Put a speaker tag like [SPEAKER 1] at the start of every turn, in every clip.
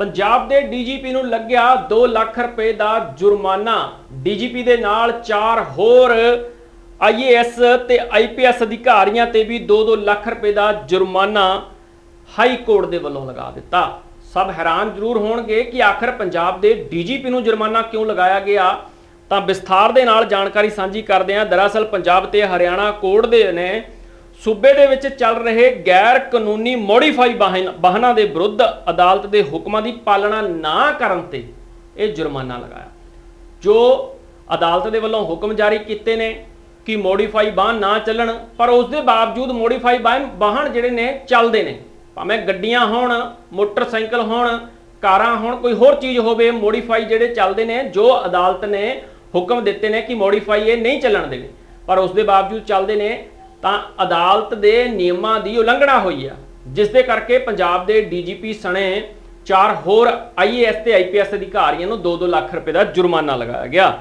[SPEAKER 1] ਪੰਜਾਬ ਦੇ ਡੀਜੀਪੀ ਨੂੰ ਲੱਗਿਆ 2 ਲੱਖ ਰੁਪਏ ਦਾ ਜੁਰਮਾਨਾ। ਡੀਜੀਪੀ ਦੇ ਨਾਲ ਚਾਰ ਹੋਰ ਆਈਏਐਸ ਤੇ ਆਈਪੀਐਸ ਅਧਿਕਾਰੀਆਂ ਤੇ ਵੀ 2-2 ਲੱਖ ਰੁਪਏ ਦਾ ਜੁਰਮਾਨਾ ਹਾਈ ਕੋਰਟ ਦੇ ਵੱਲੋਂ ਲਗਾ ਦਿੱਤਾ। ਸਭ ਹੈਰਾਨ ਜ਼ਰੂਰ ਹੋਣਗੇ ਕਿ ਆਖਰ ਪੰਜਾਬ ਦੇ ਡੀਜੀਪੀ ਨੂੰ ਜੁਰਮਾਨਾ ਕਿਉਂ ਲਗਾਇਆ ਗਿਆ? ਤਾਂ ਵਿਸਥਾਰ ਦੇ ਨਾਲ ਜਾਣਕਾਰੀ ਸਾਂਝੀ ਕਰਦੇ ਹਾਂ। ਦਰਅਸਲ ਪੰਜਾਬ ਤੇ ਹਰਿਆਣਾ ਕੋਰਟ ਦੇ ਨੇ ਸੂਬੇ ਦੇ ਵਿੱਚ ਚੱਲ ਰਹੇ ਗੈਰ ਕਾਨੂੰਨੀ ਮੋਡੀਫਾਈ ਵਾਹਨ- ਵਾਹਨਾਂ ਦੇ ਵਿਰੁੱਧ ਅਦਾਲਤ ਦੇ ਹੁਕਮਾਂ ਦੀ ਪਾਲਣਾ ਨਾ ਕਰਨ ਤੇ ਇਹ ਜੁਰਮਾਨਾ ਲਗਾਇਆ। ਜੋ ਅਦਾਲਤ ਦੇ ਵੱਲੋਂ ਹੁਕਮ ਜਾਰੀ ਕੀਤੇ ਨੇ ਕਿ ਮੋਡੀਫਾਈ ਵਾਹਨ ਨਾ ਚੱਲਣ, ਪਰ ਉਸ ਦੇ ਬਾਵਜੂਦ ਮੋਡੀਫਾਈ ਵਾਹਨ ਵਾਹਨ ਜਿਹੜੇ ਨੇ ਚੱਲਦੇ ਨੇ। ਭਾਵੇਂ ਗੱਡੀਆਂ ਹੋਣ, ਮੋਟਰਸਾਈਕਲ ਹੋਣ, ਕਾਰਾਂ ਹੋਣ, ਕੋਈ ਹੋਰ ਚੀਜ਼ ਹੋਵੇ, ਮੋਡੀਫਾਈ ਜਿਹੜੇ ਚੱਲਦੇ ਨੇ, ਜੋ ਅਦਾਲਤ ਨੇ ਹੁਕਮ ਦਿੱਤੇ ਨੇ ਕਿ ਮੋਡੀਫਾਈ ਇਹ ਨਹੀਂ ਚੱਲਣ ਦੇਣੇ ਪਰ ਉਸ ਦੇ ਬਾਵਜੂਦ ਚੱਲਦੇ ਨੇ ਤਾਂ ਅਦਾਲਤ ਦੇ ਨਿਯਮਾਂ ਦੀ ਉਲੰਘਣਾ ਹੋਈ ਆ, ਜਿਸ ਦੇ ਕਰਕੇ ਪੰਜਾਬ ਦੇ ਡੀਜੀਪੀ ਸਣੇ ਚਾਰ ਹੋਰ ਆਈਏਐਸ ਤੇ ਆਈਪੀਐਸ ਅਧਿਕਾਰੀਆਂ ਨੂੰ 2-2 ਲੱਖ ਰੁਪਏ ਦਾ ਜੁਰਮਾਨਾ ਲਗਾਇਆ ਗਿਆ।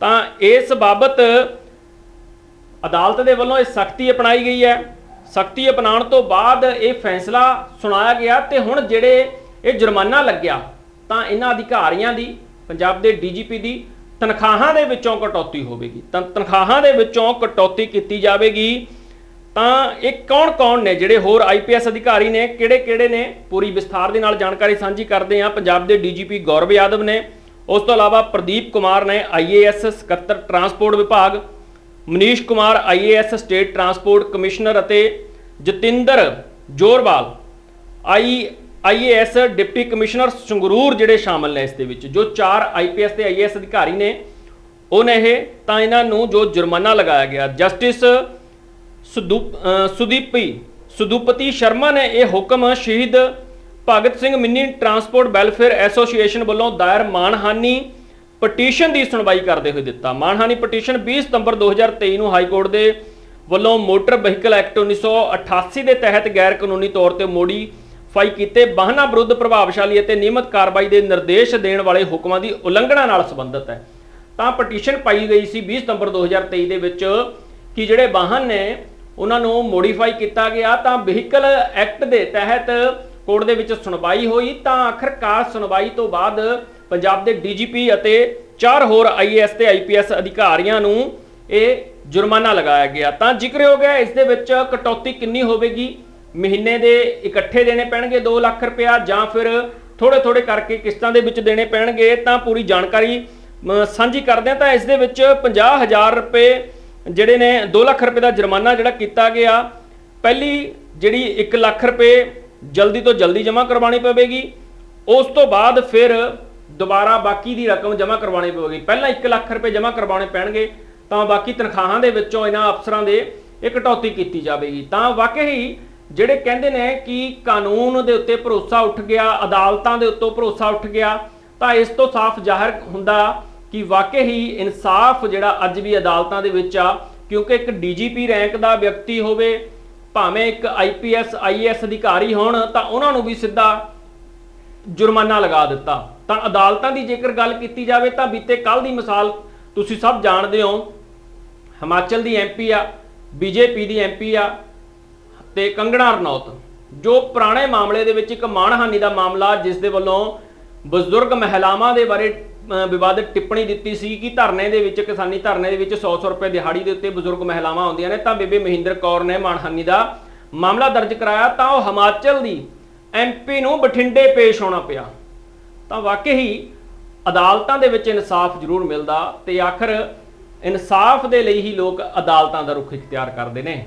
[SPEAKER 1] ਤਾਂ ਇਸ ਬਾਬਤ ਅਦਾਲਤ ਦੇ ਵੱਲੋਂ ਇਹ ਸਖਤੀ ਅਪਣਾਈ ਗਈ ਹੈ। ਸਖਤੀ ਅਪਣਾਉਣ ਤੋਂ ਬਾਅਦ ਇਹ ਫੈਸਲਾ ਸੁਣਾਇਆ ਗਿਆ ਤੇ ਹੁਣ ਜਿਹੜੇ ਇਹ ਜੁਰਮਾਨਾ ਲੱਗਿਆ, ਤਾਂ ਇਹਨਾਂ ਅਧਿਕਾਰੀਆਂ ਦੀ, ਪੰਜਾਬ ਦੇ ਡੀਜੀਪੀ ਦੀ ਤਨਖਾਹਾਂ ਦੇ ਵਿੱਚੋਂ ਕਟੌਤੀ ਹੋਵੇਗੀ। ਤਾਂ ਤਨਖਾਹਾਂ ਦੇ ਵਿੱਚੋਂ ਕਟੌਤੀ ਕੀਤੀ ਜਾਵੇਗੀ, ਤਾਂ ਇਹ ਕੌਣ-ਕੌਣ ਨੇ? ਜਿਹੜੇ ਹੋਰ ਆਈਪੀਐਸ ਅਧਿਕਾਰੀ ਨੇ, ਕਿਹੜੇ-ਕਿਹੜੇ ਨੇ? ਪੂਰੀ ਵਿਸਥਾਰ ਦੇ ਨਾਲ ਜਾਣਕਾਰੀ ਸਾਂਝੀ ਕਰਦੇ ਹਾਂ। ਪੰਜਾਬ ਦੇ ਡੀਜੀਪੀ ਗੌਰਵ ਯਾਦਵ ਨੇ, ਉਸ ਤੋਂ ਇਲਾਵਾ ਪ੍ਰਦੀਪ ਕੁਮਾਰ ਨੇ ਆਈਏਐਸ ਸਕੱਤਰ ਟਰਾਂਸਪੋਰਟ ਵਿਭਾਗ, Manish Kumar IAS state transport commissioner ਅਤੇ Jatinder Jorwal, I IAS deputy commissioner Sangrur ਜਿਹੜੇ ਸ਼ਾਮਲ ਨੇ ਇਸ ਦੇ ਵਿੱਚ, ਜੋ ਚਾਰ ਆਈਪੀਐਸ ਤੇ ਆਈਏਐਸ ਅਧਿਕਾਰੀ ਨੇ, ਉਹ ਨੇ ਇਹ, ਤਾਂ ਇਹਨਾਂ ਨੂੰ ਜੋ ਜੁਰਮਾਨਾ ਲਗਾਇਆ ਗਿਆ, ਜਸਟਿਸ ਸੁਦੂਪ ਸੁਦੀਪੀ, ਸੁਦੂਪਤੀ ਸ਼ਰਮਾ ਨੇ ਇਹ ਹੁਕਮ Shaheed Bhagat Singh mini transport welfare association ਵੱਲੋਂ ਦਾਇਰ ਮਾਨਹਾਨੀ ਪਟੀਸ਼ਨ ਦੀ ਸੁਣਵਾਈ ਕਰਦੇ ਹੋਏ ਦਿੱਤਾ। ਮਾਨਹਾਨੀ ਪਟੀਸ਼ਨ 20 ਸਤੰਬਰ 2023 ਨੂੰ ਹਾਈ ਕੋਰਟ ਦੇ ਵੱਲੋਂ ਮੋਟਰ ਵਹੀਕਲ ਐਕਟ 1988 ਦੇ ਤਹਿਤ ਗੈਰ ਕਾਨੂੰਨੀ ਤੌਰ ਤੇ ਮੋੜੀ ਫਾਈ ਕੀਤੇ ਵਾਹਨਾਂ ਵਿਰੁੱਧ ਪ੍ਰਭਾਵਸ਼ਾਲੀ ਅਤੇ ਨਿਯਮਤ ਕਾਰਵਾਈ ਦੇ ਨਿਰਦੇਸ਼ ਦੇਣ ਵਾਲੇ ਹੁਕਮਾਂ ਦੀ ਉਲੰਘਣਾ ਨਾਲ ਸੰਬੰਧਿਤ ਹੈ। ਤਾਂ ਪਟੀਸ਼ਨ ਪਾਈ ਗਈ ਸੀ 20 ਸਤੰਬਰ 2023 ਦੇ ਵਿੱਚ ਕਿ ਜਿਹੜੇ ਵਾਹਨ ਨੇ, ਉਹਨਾਂ ਨੂੰ ਮੋਡੀਫਾਈ ਕੀਤਾ ਗਿਆ ਤਾਂ ਵਹੀਕਲ ਐਕਟ ਦੇ ਤਹਿਤ ਕੋਰਟ ਦੇ ਵਿੱਚ ਸੁਣਵਾਈ ਹੋਈ ਤਾਂ ਆਖਰਕਾਰ ਸੁਣਵਾਈ ਤੋਂ ਬਾਅਦ ਪੰਜਾਬ ਦੇ ਡੀਜੀਪੀ ਅਤੇ ਚਾਰ ਹੋਰ ਆਈਏਐਸ ਤੇ ਆਈਪੀਐਸ ਅਧਿਕਾਰੀਆਂ ਨੂੰ ਇਹ ਜੁਰਮਾਨਾ ਲਗਾਇਆ ਗਿਆ। ਤਾਂ ਜ਼ਿਕਰਯੋਗ ਹੈ, ਇਸ ਦੇ ਵਿੱਚ ਕਟੌਤੀ ਕਿੰਨੀ ਹੋਵੇਗੀ? ਮਹੀਨੇ ਦੇ ਇਕੱਠੇ ਦੇਣੇ ਪੈਣਗੇ 2 ਲੱਖ ਰੁਪਇਆ ਜਾਂ ਫਿਰ ਥੋੜੇ ਥੋੜੇ ਕਰਕੇ ਕਿਸ਼ਤਾਂ ਦੇ ਵਿੱਚ ਦੇਣੇ ਪੈਣਗੇ, ਤਾਂ ਪੂਰੀ ਜਾਣਕਾਰੀ ਸਾਂਝੀ ਕਰਦੇ ਹਾਂ। ਤਾਂ ਇਸ ਦੇ ਵਿੱਚ 50000 ਰੁਪਏ ਜਿਹੜੇ ਨੇ 2 ਲੱਖ ਰੁਪਏ ਦਾ ਜੁਰਮਾਨਾ ਜਿਹੜਾ ਕੀਤਾ ਗਿਆ। ਪਹਿਲੀ ਜਿਹੜੀ 1 ਲੱਖ ਰੁਪਏ ਜਲਦੀ ਤੋਂ ਜਲਦੀ ਜਮ੍ਹਾਂ ਕਰਵਾਉਣੀ ਪਵੇਗੀ। ਉਸ ਤੋਂ ਬਾਅਦ ਫਿਰ ਦੁਬਾਰਾ ਬਾਕੀ ਦੀ ਰਕਮ ਜਮ੍ਹਾਂ ਕਰਵਾਉਣੀ ਪਵੇਗੀ। ਪਹਿਲਾਂ 1 ਲੱਖ ਰੁਪਏ ਜਮ੍ਹਾਂ ਕਰਵਾਉਣੇ ਪੈਣਗੇ, ਤਾਂ ਬਾਕੀ ਤਨਖਾਹਾਂ ਦੇ ਵਿੱਚੋਂ ਇਹਨਾਂ ਅਫਸਰਾਂ ਦੇ ਇਹ ਕਟੌਤੀ ਕੀਤੀ ਜਾਵੇਗੀ। ਤਾਂ ਵਾਕਈ ਜਿਹੜੇ ਕਹਿੰਦੇ ਨੇ ਕਿ ਕਾਨੂੰਨ ਦੇ ਉੱਤੇ ਭਰੋਸਾ ਉੱਠ ਗਿਆ, ਅਦਾਲਤਾਂ ਦੇ ਉੱਤੋਂ ਭਰੋਸਾ ਉੱਠ ਗਿਆ, ਤਾਂ ਇਸ ਤੋਂ ਸਾਫ਼ ਜ਼ਾਹਰ ਹੁੰਦਾ ਕਿ ਵਾਕਈ ਹੀ ਇਨਸਾਫ ਜਿਹੜਾ ਅੱਜ ਵੀ ਅਦਾਲਤਾਂ ਦੇ ਵਿੱਚ ਆ, ਕਿਉਂਕਿ ਇੱਕ ਡੀਜੀਪੀ ਰੈਂਕ ਦਾ ਵਿਅਕਤੀ ਹੋਵੇ, ਭਾਵੇਂ ਇੱਕ ਆਈਪੀਐਸ ਆਈਏਐਸ ਅਧਿਕਾਰੀ ਹੋਣ, ਤਾਂ ਉਹਨਾਂ ਨੂੰ ਵੀ ਸਿੱਧਾ ਜੁਰਮਾਨਾ ਲਗਾ ਦਿੱਤਾ। ਤਾਂ ਅਦਾਲਤਾਂ ਦੀ ਜੇਕਰ ਗੱਲ ਕੀਤੀ ਜਾਵੇ, ਤਾਂ ਬੀਤੇ ਕੱਲ ਦੀ ਮਿਸਾਲ ਤੁਸੀਂ ਸਭ ਜਾਣਦੇ ਹੋ, ਹਿਮਾਚਲ ਦੀ ਐਮਪੀ ਆ ਬੀਜੇਪੀ ਦੀ ਐਮਪੀ ਆ ਤੇ ਕੰਗਣਾ ਰਣੌਤ ਜੋ ਪੁਰਾਣੇ ਮਾਮਲੇ ਦੇ ਵਿੱਚ ਇੱਕ ਮਾਣਹਾਨੀ ਦਾ ਮਾਮਲਾ ਜਿਸ ਦੇ ਵੱਲੋਂ ਬਜ਼ੁਰਗ ਮਹਿਲਾਵਾਂ ਦੇ ਬਾਰੇ ਅ, ਵਿਵਾਦਿਤ ਟਿੱਪਣੀ ਦਿੱਤੀ ਸੀ ਕਿ ਧਰਨੇ ਦੇ ਵਿੱਚ ਕਿਸਾਨੀ ਧਰਨੇ ਦੇ ਵਿੱਚ 100-100 ਰੁਪਏ ਦਿਹਾੜੀ ਦੇ ਉੱਤੇ ਬਜ਼ੁਰਗ ਮਹਿਲਾਵਾਂ ਆਉਂਦੀਆਂ ਨੇ ਤਾਂ ਬੇਬੇ ਮਹਿੰਦਰ ਕੌਰ ਨੇ ਮਾਣਹਾਨੀ ਦਾ ਮਾਮਲਾ ਦਰਜ ਕਰਾਇਆ ਤਾਂ ਉਹ ਹਿਮਾਚਲ ਦੀ ਐਮਪੀ ਨੂੰ ਬਠਿੰਡੇ ਪੇਸ਼ ਹੋਣਾ ਪਿਆ। ਤਾਂ ਵਾਕਈ ਹੀ ਅਦਾਲਤਾਂ ਦੇ ਵਿੱਚ ਇਨਸਾਫ ਜ਼ਰੂਰ ਮਿਲਦਾ ਤੇ ਆਖਰ ਇਨਸਾਫ ਦੇ ਲਈ ਹੀ ਲੋਕ ਅਦਾਲਤਾਂ ਦਾ ਰੁਖ ਇਖਤਿਆਰ ਕਰਦੇ ਨੇ।